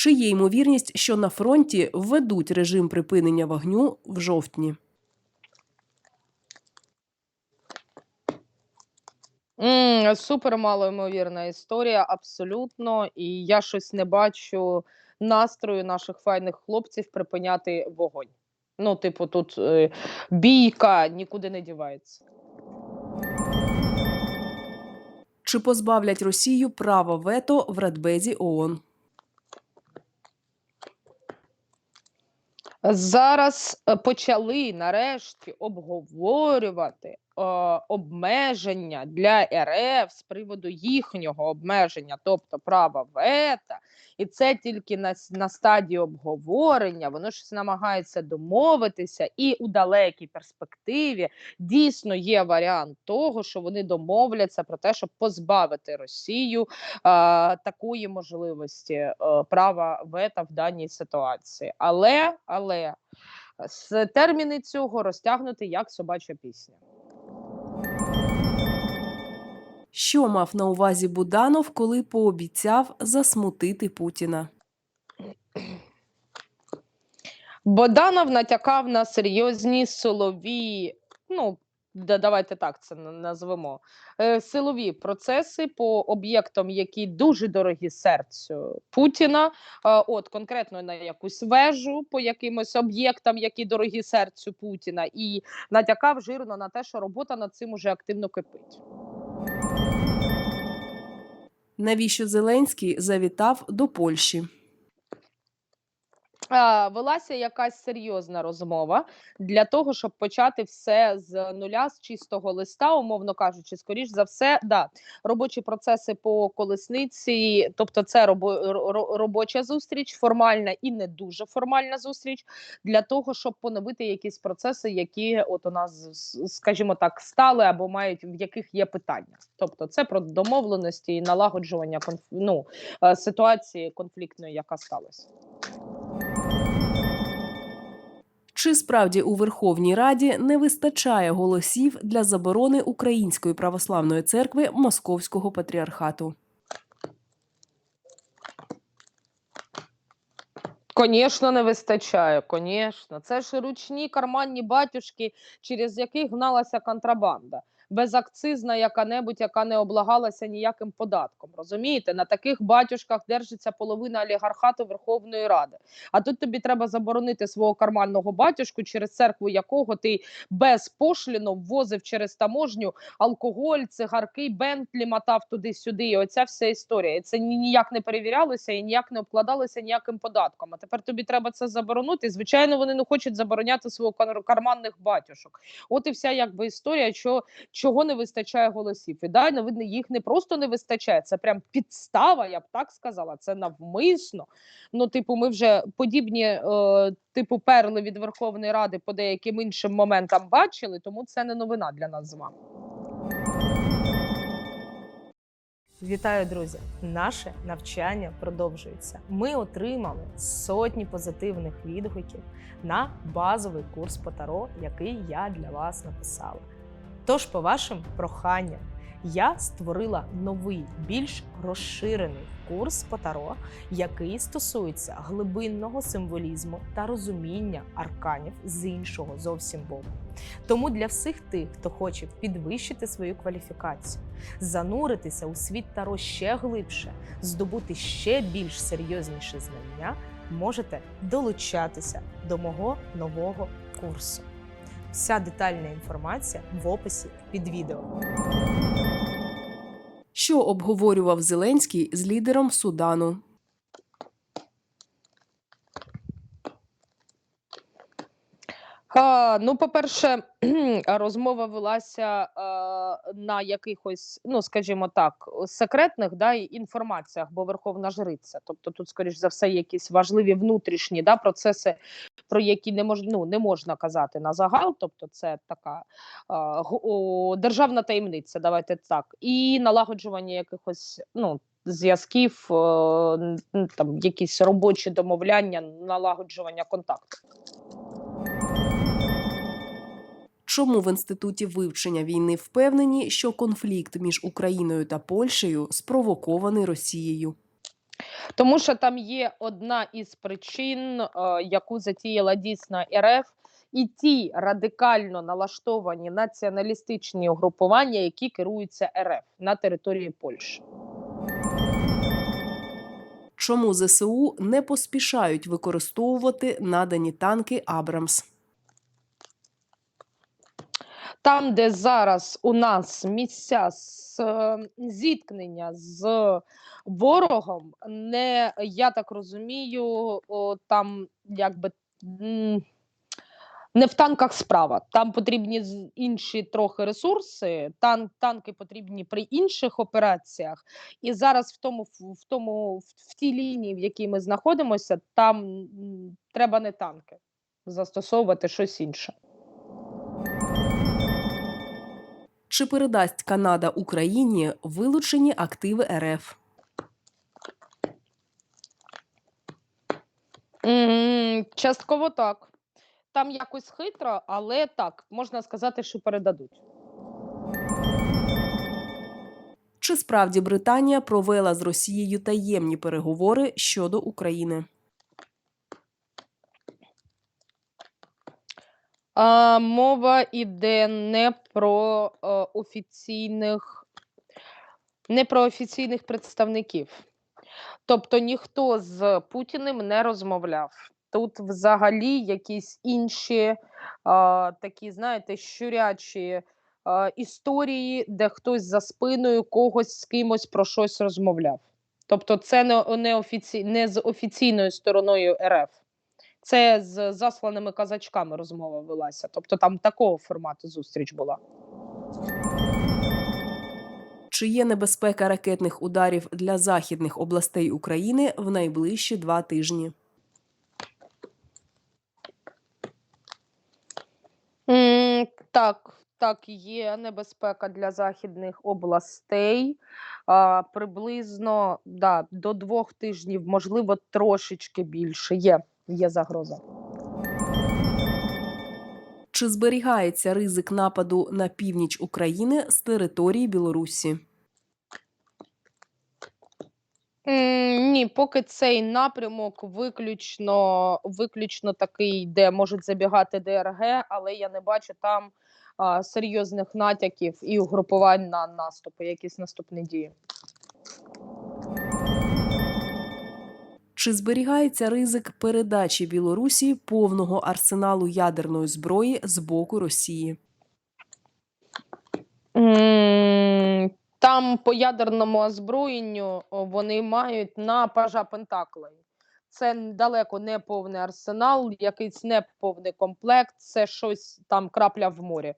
Чи є ймовірність, що на фронті введуть режим припинення вогню в жовтні? М, супер малоймовірна історія, абсолютно. І я щось не бачу настрою наших файних хлопців припиняти вогонь. Ну, типу, тут е, бійка нікуди не дівається. Чи позбавлять Росію права вето в Радбезі ООН? Зараз е, почали нарешті обговорювати е, обмеження для РФ з приводу їхнього обмеження, тобто права вето, і це тільки на, на стадії обговорення. Воно щось намагається домовитися, і у далекій перспективі дійсно є варіант того, що вони домовляться про те, щоб позбавити Росію е, такої можливості е, права вета в даній ситуації. Але, але з терміни цього розтягнути як собача пісня. Що мав на увазі Буданов, коли пообіцяв засмутити Путіна? Боданов натякав на серйозні силові, ну да, давайте так це на- назвемо. Е, силові процеси по об'єктам, які дуже дорогі серцю Путіна. От конкретно на якусь вежу по якимось об'єктам, які дорогі серцю Путіна, і натякав жирно на те, що робота над цим уже активно кипить. Навіщо Зеленський завітав до Польщі? Велася якась серйозна розмова для того, щоб почати все з нуля, з чистого листа, умовно кажучи, скоріш за все, да, робочі процеси по колесниці, тобто це робо, робоча зустріч, формальна і не дуже формальна зустріч, для того, щоб поновити якісь процеси, які от у нас, скажімо так, стали або мають в яких є питання. Тобто, це про домовленості і налагоджування ну, е, ситуації конфліктної, яка сталася. Чи справді у Верховній Раді не вистачає голосів для заборони Української православної церкви Московського патріархату? Конечно, не вистачає, конечно. Це ж ручні карманні батюшки, через яких гналася контрабанда. Безакцизна яка-небудь, яка не облагалася ніяким податком. Розумієте, на таких батюшках держиться половина олігархату Верховної Ради. А тут тобі треба заборонити свого карманного батюшку, через церкву якого ти безпошліно ввозив через таможню алкоголь, цигарки, бентлі мотав туди-сюди. І оця вся історія. І це ніяк не перевірялося і ніяк не обкладалося ніяким податком. А тепер тобі треба це заборонити. Звичайно, вони не хочуть забороняти свого кар- карманних батюшок. От і вся якби історія, що чого не вистачає голосів. І да, не видно, їх не просто не вистачає, це прям підстава, я б так сказала. Це навмисно. Ну, типу, ми вже подібні, е, типу, перли від Верховної Ради по деяким іншим моментам бачили, тому це не новина для нас з вами. Вітаю, друзі! Наше навчання продовжується. Ми отримали сотні позитивних відгуків на базовий курс по таро, який я для вас написала. Тож, по вашим проханням, я створила новий, більш розширений курс по таро, який стосується глибинного символізму та розуміння арканів з іншого зовсім боку. Тому для всіх тих, хто хоче підвищити свою кваліфікацію, зануритися у світ Таро ще глибше, здобути ще більш серйозніші знання, можете долучатися до мого нового курсу. Вся детальна інформація в описі під відео. Що обговорював Зеленський з лідером Судану? А, ну, по-перше, розмова велася е, на якихось, ну скажімо так, секретних да, інформаціях, бо Верховна Жриця. Тобто тут, скоріш за все, якісь важливі внутрішні да, процеси, про які не мож, ну, не можна казати на загал. Тобто, це така г- о, державна таємниця, давайте так, і налагоджування якихось ну. Зв'язків, е, там якісь робочі домовляння, налагоджування контакту. Чому в інституті вивчення війни впевнені, що конфлікт між Україною та Польщею спровокований Росією? Тому що там є одна із причин, е, яку затіяла дійсно РФ, і ті радикально налаштовані націоналістичні угрупування, які керуються РФ на території Польщі. Чому ЗСУ не поспішають використовувати надані танки Абрамс? Там, де зараз у нас місця з, е, зіткнення з ворогом, не я так розумію, там якби. Не в танках справа. Там потрібні інші трохи ресурси. Тан, танки потрібні при інших операціях. І зараз в тому, в тому, в тій лінії, в якій ми знаходимося, там треба не танки застосовувати щось інше. Чи передасть Канада Україні вилучені активи РФ? Частково так. Там якось хитро, але так, можна сказати, що передадуть. Чи справді Британія провела з Росією таємні переговори щодо України? А, мова йде не про е, офіційних, не про офіційних представників. Тобто ніхто з Путіним не розмовляв. Тут взагалі якісь інші а, такі, знаєте, щурячі а, історії, де хтось за спиною когось з кимось про щось розмовляв. Тобто, це не, не, офіці... не з офіційною стороною РФ. Це з засланими казачками розмова велася. Тобто там такого формату зустріч була. Чи є небезпека ракетних ударів для західних областей України в найближчі два тижні? М, Так, так, є небезпека для західних областей. А, приблизно да, до двох тижнів, можливо, трошечки більше. Є, є загроза. Чи зберігається ризик нападу на північ України з території Білорусі? Ні, поки цей напрямок виключно, виключно такий, де можуть забігати ДРГ, але я не бачу там а, серйозних натяків і угрупувань на наступи, якісь наступні дії. Чи зберігається ризик передачі Білорусі повного арсеналу ядерної зброї з боку Росії? Там по ядерному озброєнню вони мають на пажа Пентаклей. Це далеко не повний арсенал, якийсь не повний комплект, це щось там крапля в морі.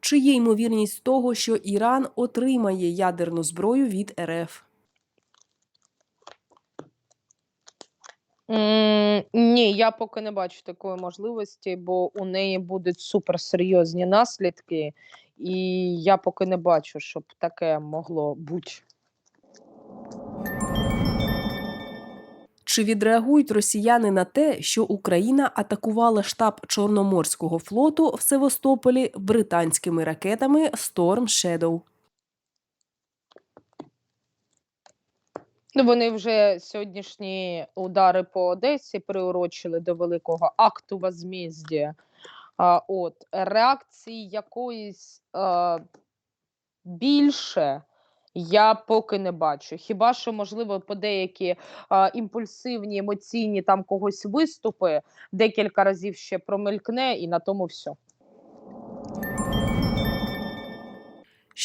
Чи є ймовірність того, що Іран отримає ядерну зброю від РФ? Ні, я поки не бачу такої можливості, бо у неї будуть суперсерйозні наслідки, і я поки не бачу, щоб таке могло бути. Чи відреагують росіяни на те, що Україна атакувала штаб Чорноморського флоту в Севастополі британськими ракетами Storm Shadow? Ну, вони вже сьогоднішні удари по Одесі приурочили до великого акту возмездя. А, от реакції якоїсь е, більше я поки не бачу. Хіба що, можливо, по деякі е, імпульсивні, емоційні там когось виступи декілька разів ще промелькне, і на тому все.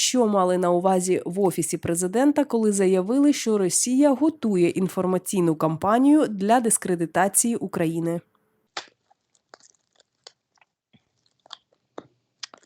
Що мали на увазі в офісі президента, коли заявили, що Росія готує інформаційну кампанію для дискредитації України?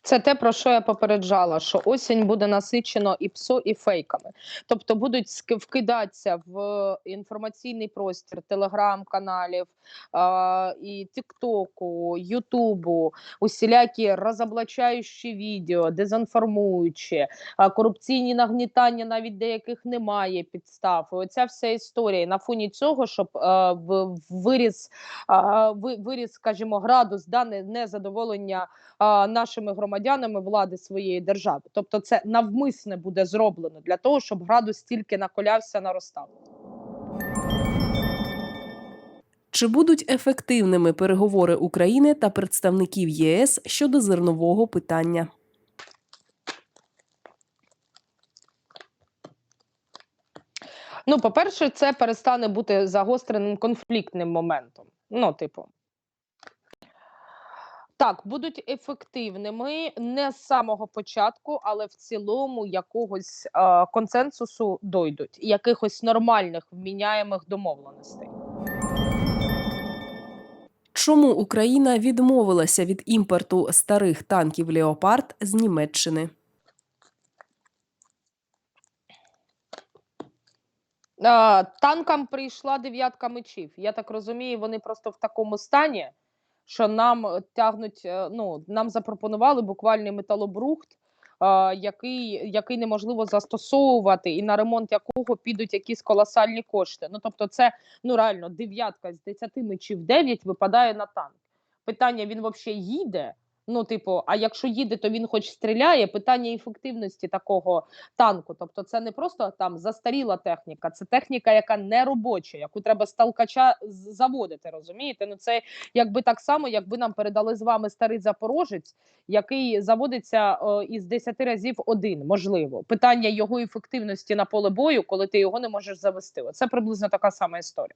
Це те, про що я попереджала, що осінь буде насичено і псо, і фейками. Тобто будуть вкидатися в інформаційний простір телеграм-каналів, а, і Тіктоку, Ютубу, усілякі розоблачаючі відео, дезінформуючі, а, корупційні нагнітання, навіть деяких немає підстав. І оця вся історія. На фоні цього, щоб в- виріс, ви- виріс, скажімо, градус да, незадоволення а, нашими громадянами громадянами влади своєї держави. Тобто, це навмисне буде зроблено для того, щоб градус тільки наколявся, наростав. Чи будуть ефективними переговори України та представників ЄС щодо зернового питання? Ну, по-перше, це перестане бути загостреним конфліктним моментом. Ну, типу. Так, будуть ефективними не з самого початку, але в цілому якогось е, консенсусу дойдуть, якихось нормальних вміняємих домовленостей. Чому Україна відмовилася від імпорту старих танків Леопард з Німеччини? Е, танкам прийшла дев'ятка мечів. Я так розумію, вони просто в такому стані, що нам е, тягнуть. е, Ну, нам запропонували буквальний металобрухт, який, який неможливо застосовувати, і на ремонт якого підуть якісь колосальні кошти. Ну тобто, це ну реально дев'ятка з десяти мечів дев'ять випадає на танк. Питання: він взагалі їде. Ну, типу, а якщо їде, то він хоч стріляє. Питання ефективності такого танку. Тобто, це не просто там застаріла техніка, це техніка, яка не робоча, яку треба з толкача заводити. Розумієте? Ну це якби так само, якби нам передали з вами старий запорожець, який заводиться е, із 10 разів один, можливо. Питання його ефективності на поле бою, коли ти його не можеш завести. Це приблизно така сама історія.